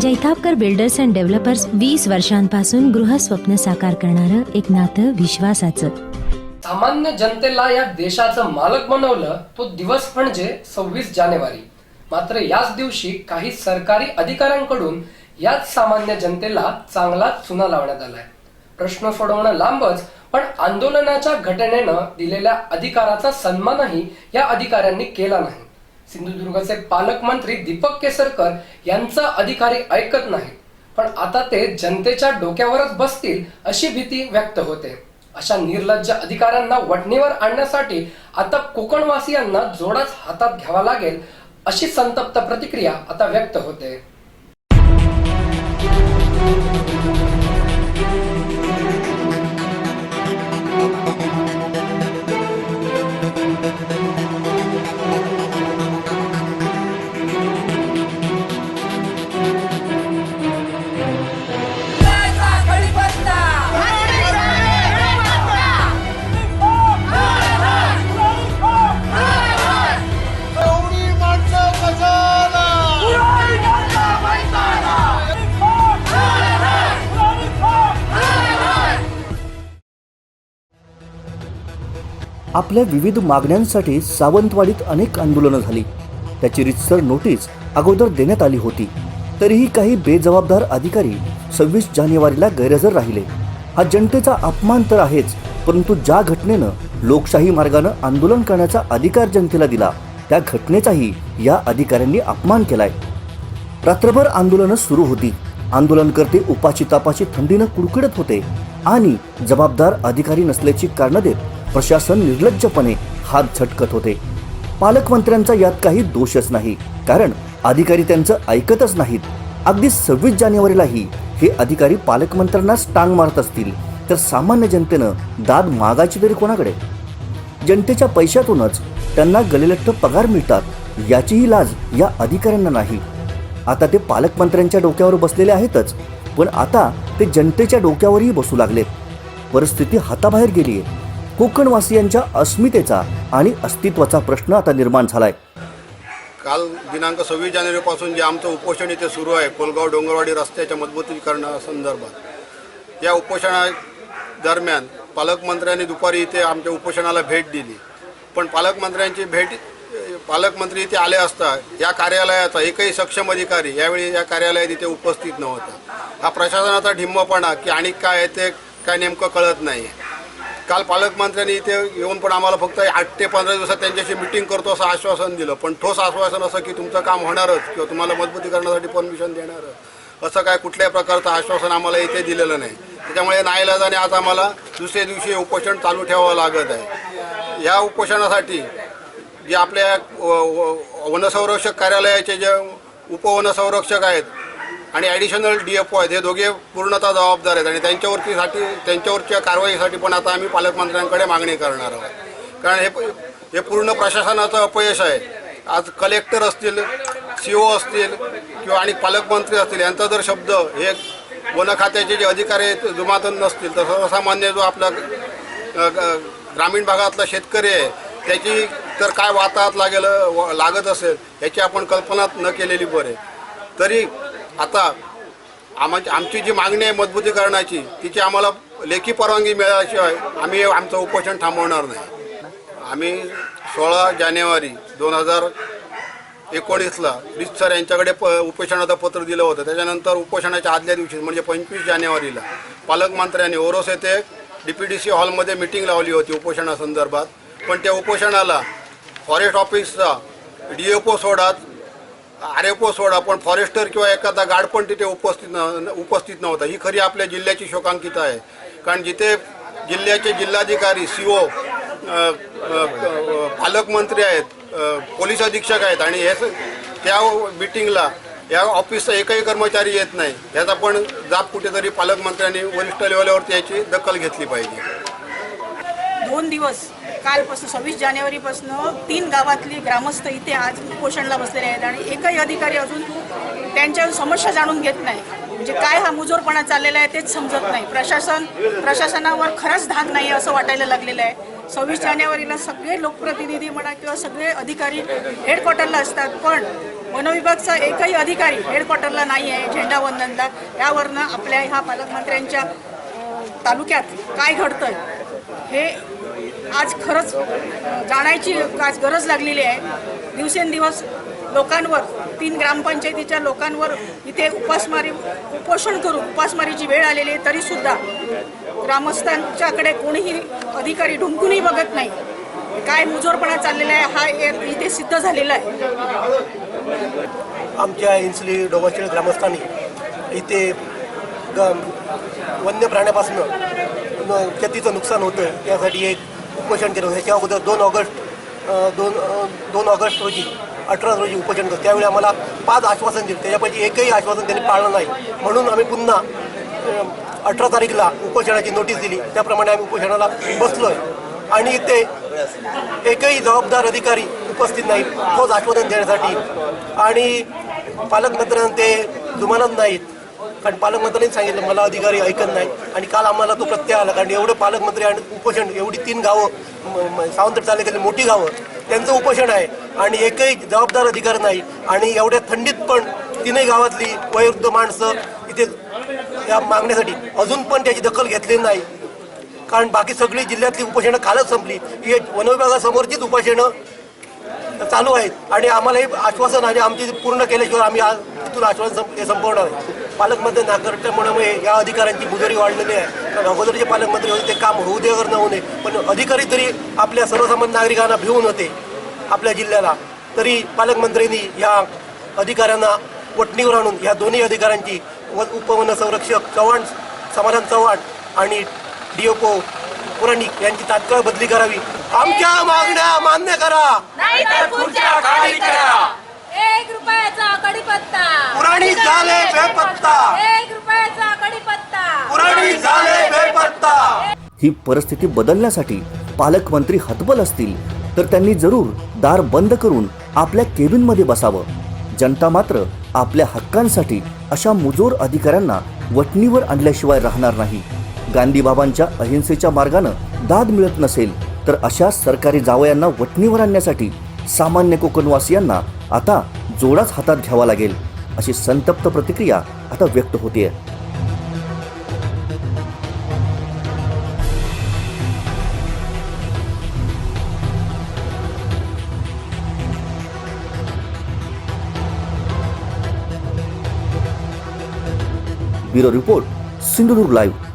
Jaitapkar builders and developers वीस वर्षांपासून गृहस्वप्न साकार करणारं एक नातं विश्वासाचं. सामान्य जनतेला या देशाचं मालक बनवलं तो दिवस म्हणजे सव्वीस जानेवारी. मात्र याच दिवशी काही सरकारी अधिकाऱ्यांकडून याच सामान्य जनतेला चांगला चुना लावण्यात आलाय. प्रश्न सोडवणं लांबच पण आंदोलनाच्या घटनेनं दिलेल्या अधिकाराचा सन्मानही या अधिकाऱ्यांनी केला नाही. सिंधुदुर्गचे पालकमंत्री दीपक केसरकर यांचा अधिकारी ऐकत नाहीत. पण आता ते जनतेच्या डोक्यावरच बसतील अशी भीती व्यक्त होते. अशा निर्लज्ज अधिकाऱ्यांना वटणीवर आणण्यासाठी आता कोकणवासियांना जोडाच हातात घ्यावा लागेल अशी संतप्त प्रतिक्रिया आता व्यक्त होते. आपल्या विविध मागण्यांसाठी सावंतवाडीत अनेक आंदोलनं झाली. त्याची रितसर नोटीस अगोदर देण्यात आली होती. तरीही काही बेजबाबदार अधिकारी सव्वीस जानेवारीला गैरहजर राहिले. हा जनतेचा अपमान तर आहेच परंतु ज्या घटनेनं लोकशाही मार्गानं आंदोलन करण्याचा अधिकार जनतेला दिला त्या घटनेचाही या अधिकाऱ्यांनी अपमान केलाय. रात्रभर आंदोलनं सुरू होती. आंदोलनकर्ते उपाशी तापाची थंडीनं कुडकुडत होते. आणि जबाबदार अधिकारी नसल्याची कारणं देत प्रशासन निर्लज्जपणे हात झटकत होते. पालकमंत्र्यांचा यात काही दोषच नाही कारण अधिकारी त्यांचं ऐकतच नाहीत. अगदी सव्वीस जानेवारीलाही हे अधिकारी पालकमंत्र्यांनाच टांग मारत असतील तर सामान्य जनतेनं दाद मागायची तरी कोणाकडे? जनतेच्या पैशातूनच त्यांना गलेलठ्ठ पगार मिळतात याचीही लाज या अधिकाऱ्यांना नाही. आता ते पालकमंत्र्यांच्या डोक्यावर बसलेले आहेतच पण आता ते जनतेच्या डोक्यावरही बसू लागलेत. परिस्थिती हाताबाहेर गेली आहे कोकणवासियांच्या अस्मितेचा आणि अस्तित्वाचा प्रश्न आता निर्माण झालाय. काल दिनांक सव्वीस जानेवारीपासून जे आमचं उपोषण इथे सुरू आहे कोलगाव डोंगरवाडी रस्त्याच्या मजबूतीकरणासंदर्भात. या उपोषणा दरम्यान पालकमंत्र्यांनी दुपारी इथे आमच्या उपोषणाला भेट दिली. पण पालकमंत्र्यांची भेट पालकमंत्री इथे आले असता या कार्यालयाचा एकही सक्षम अधिकारी यावेळी या कार्यालयात इथे उपस्थित नव्हता. हा प्रशासनाचा ढिम्मपणा की आणि काय ते काय नेमकं कळत नाही काल पालकमंत्र्यांनी इथे येऊन पण आम्हाला फक्त आठ ते पंधरा दिवसात त्यांच्याशी मिटिंग करतो असं आश्वासन दिलं. पण ठोस आश्वासन असं की तुमचं काम होणारच किंवा तुम्हाला मजबूतीकरणासाठी परमिशन देणारच. असं काय कुठल्याही प्रकारचं आश्वासन आम्हाला इथे दिलेलं नाही. त्याच्यामुळे नाईलाजाने आज आम्हाला दुसऱ्या दिवशी उपोषण चालू ठेवावं लागत आहे. या उपोषणासाठी जे आपल्या व- वनसंरक्षक कार्यालयाचे जे उपवनसंरक्षक आहेत आणि ॲडिशनल डी एफ ओ आहेत. हे दोघे पूर्णतः जबाबदार आहेत. आणि त्यांच्यावरतीसाठी त्यांच्यावरच्या कारवाईसाठी पण आता आम्ही पालकमंत्र्यांकडे मागणी करणार आहोत. कारण हे हे पूर्ण प्रशासनाचं अपयश आहे. आज कलेक्टर असतील सी ओ असतील किंवा आणि पालकमंत्री असतील यांचा जर शब्द हे वन खात्याचे जे अधिकारी आहेत जुमातन नसतील तर सर्वसामान्य जो आपला ग्रामीण भागातला शेतकरी आहे त्याची तर काय वाताहत लागेल व- लागत असेल याची आपण कल्पना न केलेली बरे तरी आता आमा आमची जी मागणी आहे मजबूतीकरणाची तिची आम्हाला लेखी परवानगी मिळाल्याशिवाय आम्ही आमचं उपोषण थांबवणार नाही. आम्ही सोळा जानेवारी दोन हजार एकोणीसला रिच सर यांच्याकडे प उपोषणाचं पत्र दिलं होतं. त्याच्यानंतर उपोषणाच्या आदल्या दिवशी म्हणजे पंचवीस जानेवारीला पालकमंत्र्यांनी ओरोस येथे डी पी डी सी हॉलमध्ये मिटिंग लावली होती उपोषणासंदर्भात. पण त्या उपोषणाला फॉरेस्ट ऑफिसचा डी एफ ओ सोडात आर एफ ओ सोडा पण फॉरेस्टर किंवा एखादा गार्ड पण तिथे उपस्थित न उपस्थित नव्हता. ही खरी आपल्या जिल्ह्याची शोकांकिता आहे. कारण जिथे जिल्ह्याचे जिल्हाधिकारी सी ओ पालकमंत्री आहेत पोलीस अधीक्षक आहेत आणि हे त्या मिटिंगला या ऑफिसचा एकही कर्मचारी येत नाही याचा पण जाब कुठेतरी पालकमंत्र्यांनी वरिष्ठ लेवलवरती याची दखल घेतली पाहिजे. दोन दिवस कालपासून सव्वीस जानेवारीपासून तीन गावातली ग्रामस्थ इथे आज उपोषणला बसलेले आहेत आणि एकही अधिकारी अजून त्यांच्या समस्या जाणून घेत नाही. म्हणजे काय हा मुजोरपणा चाललेला आहे तेच समजत नाही. प्रशासन प्रशासनावर खरंच धाक नाही असं वाटायला लागलेलं आहे. सव्वीस जानेवारीला सगळे लोकप्रतिनिधी म्हणा किंवा सगळे अधिकारी हेडक्वार्टरला असतात पण वनविभागचा एकही अधिकारी हेडक्वार्टरला नाही आहे झेंडावंदनला यावरनं आपल्या ह्या पालकमंत्र्यांच्या तालुक्यात काय घडतंय हे आज खरंच जाणायची आज गरज लागलेली आहे. दिवसेंदिवस लोकांवर तीन ग्रामपंचायतीच्या लोकांवर इथे उपासमारी उपोषण करून उपासमारीची वेळ आलेली आहे तरीसुद्धा ग्रामस्थांच्याकडे कोणीही अधिकारी ढुंकूनही बघत नाही. काय मुजोरपणा चाललेला आहे हा इथे सिद्ध झालेला आहे. आमच्या इंचली डोबाशीळ ग्रामस्थांनी इथे ग वन्य प्राण्यापासून शेतीचं नुकसान होतं त्यासाठी एक उपोषण केलं होतं. अगोदर दोन ऑगस्ट दोन दोन ऑगस्ट रोजी अठरा रोजी उपोषण केलं. त्यावेळी आम्हाला पाच आश्वासन दिलं. त्याच्यापैकी एकही आश्वासन त्यांनी पाळलं नाही. म्हणून आम्ही पुन्हा अठरा तारीखला उपोषणाची नोटीस दिली. त्याप्रमाणे आम्ही उपोषणाला बसलो आहे आणि इथे एकही जबाबदार अधिकारी उपस्थित नाही तोच आश्वासन देण्यासाठी. आणि पालकमंत्र्यांना ते जुमानत नाहीत. कारण पालकमंत्र्यांनी सांगितलं मला अधिकारी ऐकत नाही. आणि काल आम्हाला तो प्रत्यय आला कारण एवढं पालकमंत्री आणि उपोषण एवढी तीन गावं म- सावंत तालुक्यातील मोठी गावं त्यांचं उपोषण आहे. आणि एकही जबाबदार अधिकारी नाही. आणि एवढ्या थंडीत पण तीनही गावातली वयोवृद्ध माणसं इथे या मागण्यासाठी अजून पण त्याची दखल घेतलेली नाही. कारण बाकी सगळी जिल्ह्यातली उपोषणं कालच संपली. ही वनविभागासमोरचीच उपोषणं चालू आहेत. आणि आम्हाला हे आश्वासन आणि आमची पूर्ण केल्याशिवाय आम्ही आज तिथून आश्वासन संप हे संपवणार आहे पालकमंत्री नाकारल्यामुळे या अधिकाऱ्यांची बुजारी वाढलेली आहे. कारण अगोदर जे पालकमंत्री होते ते काम होऊ दे वगैरे न होऊ नये पण अधिकारी तरी आपल्या सर्वसामान्य नागरिकांना भिवून होते आपल्या जिल्ह्याला. तरी पालकमंत्र्यांनी या अधिकाऱ्यांना वटणीवर आणून या दोन्ही अधिकाऱ्यांची व उपवन संरक्षक चव्हाण समाधान चव्हाण आणि डीओपो पुराणिक यांची तात्काळ बदली करावी. आमच्या मागण्या मान्य करा नाही तर पुढच्या खाली करा एक कडीपत्ता पुराणिक झाले बेपत्ता एक रुपयाचा कडीपत्ता पुराणिक झाले बेपत्ता. ही परिस्थिती बदलण्यासाठी पालकमंत्री हतबल असतील तर त्यांनी जरूर दार बंद करून आपल्या केबिनमध्ये बसावं. जनता मात्र आपल्या हक्कांसाठी अशा मुजोर अधिकाऱ्यांना वटणीवर आणल्याशिवाय राहणार नाही. गांधीबाबांच्या अहिंसेच्या मार्गानं दाद मिळत नसेल तर अशा सरकारी जावयांना वटणीवर आणण्यासाठी सामान्य कोकणवासियांना आता जोडाच हातात घ्यावा लागेल अशी संतप्त प्रतिक्रिया आता व्यक्त होतीये. Bureau report Sindhudurg live.